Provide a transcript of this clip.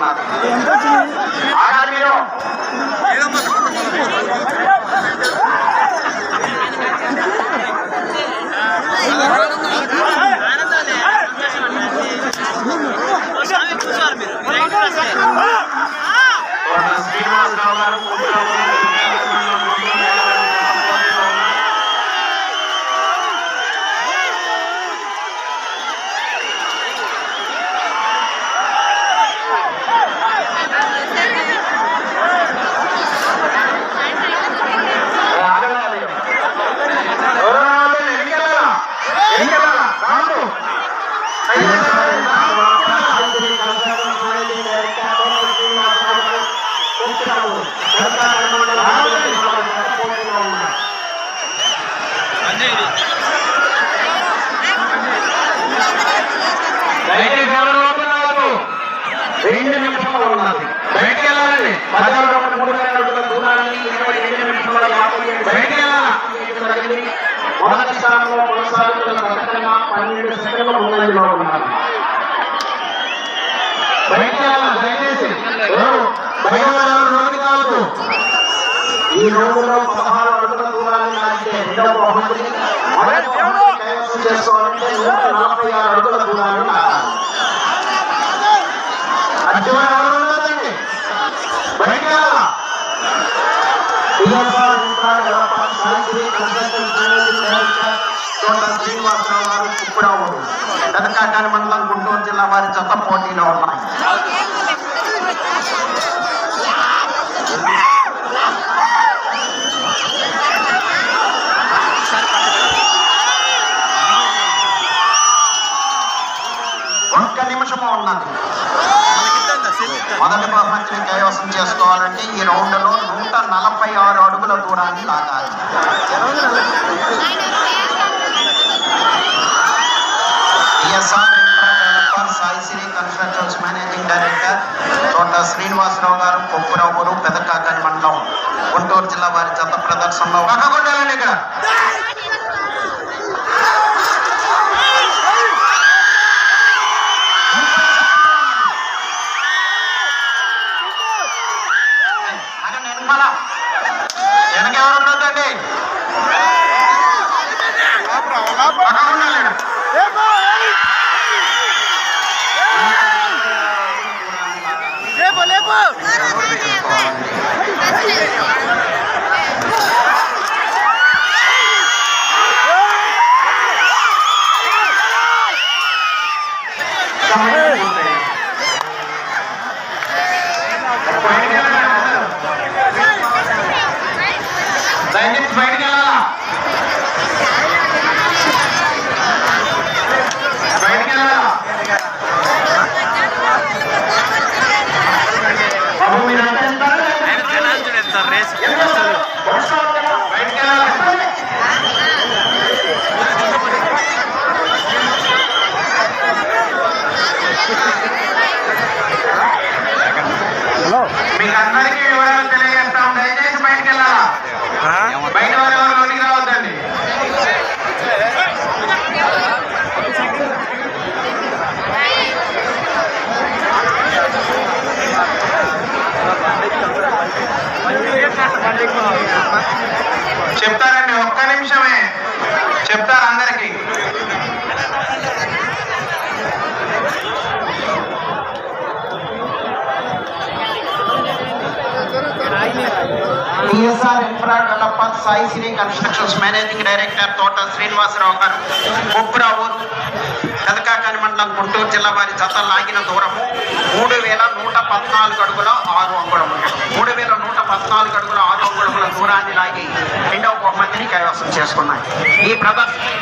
ఉన్నారు అకాడమీలో Yes! రెండు నిమిషాలు ఉన్నది. బయటికి వెళ్ళాలండి. పదహారు మూడు వేల అడుగుల దూరాన్ని ఇరవై రెండు నిమిషాల యాభై ఏడు బయటికి వెళ్ళాలా. మొదటి స్థానంలో కొనసాగుతున్న ప్రకటన పన్నెండు సెకండ్ల ముందంజలో ఉన్నారు బయటికి వెళ్ళాలా? దయచేసి. బయట. ఈ రోజుల్లో పదహారు అడుగుల దూరాన్ని లాగితే రెండవ బహుమతి మొదటి బహుమతి కైవసం చేసుకోవాలంటే నూట నలభై ఆరు అడుగుల దూరాన్ని అడ్డుగా ఎవరు ఉండదండి బయటికి వెళ్ళాలా consultant managing director Thota Srinivasarao గారు కుప్పురావుడు పెదకాకాని మండలం గుంటూరు జిల్లా వారి జత పోటీలో ఉన్నాయి ఒక్క నిమిషము ఉన్నది. మొదటి బహుమతిని కైవసం చేసుకోవాలంటే ఈ రౌండ్లో నలభై ఆరు అడుగుల దూరాన్ని లాగాలి. TSR infra constructions managing director Thota Srinivasarao garu Koppuravuru Pedakakani మండలం గుంటూరు జిల్లా వారి జత ప్రదర్శనలో. ఇక్కడ. నిర్మల. వెనక ఎవరు ఉండొద్దండి దయచేసి బయటికి వెళ్ళాలా బయటికి వెళ్ళాలా బాబు మీరు అంటే వెళ్తారా? రేస్ బయటికి వెళ్ళాలా హలో మీకు అందరికీ వివరాలు తెలియజేస్తాం దయచేసి బయటికి వెళ్ళాలా బయట వారు ఎవరు లోనికి రావద్దండి చెప్తారండి ఒక్క నిమిషమే. చెప్తారు అందరికి. TSR infra developer Sai Sri constructions managing director Thota Srinivasarao garu. బొబ్బురావు కదకాకాని మండలం గుంటూరు జిల్లా వారి జత లాగిన దూరము మూడు వేల నూట పద్నాలుగు అడుగుల ఆరు అంగుళములు మూడు వేల నూట పద్నాలుగు అడుగుల లాగి రెండవ బహుమతిని కైవసం చేసుకున్నాయి. ఈ ప్రదర్శన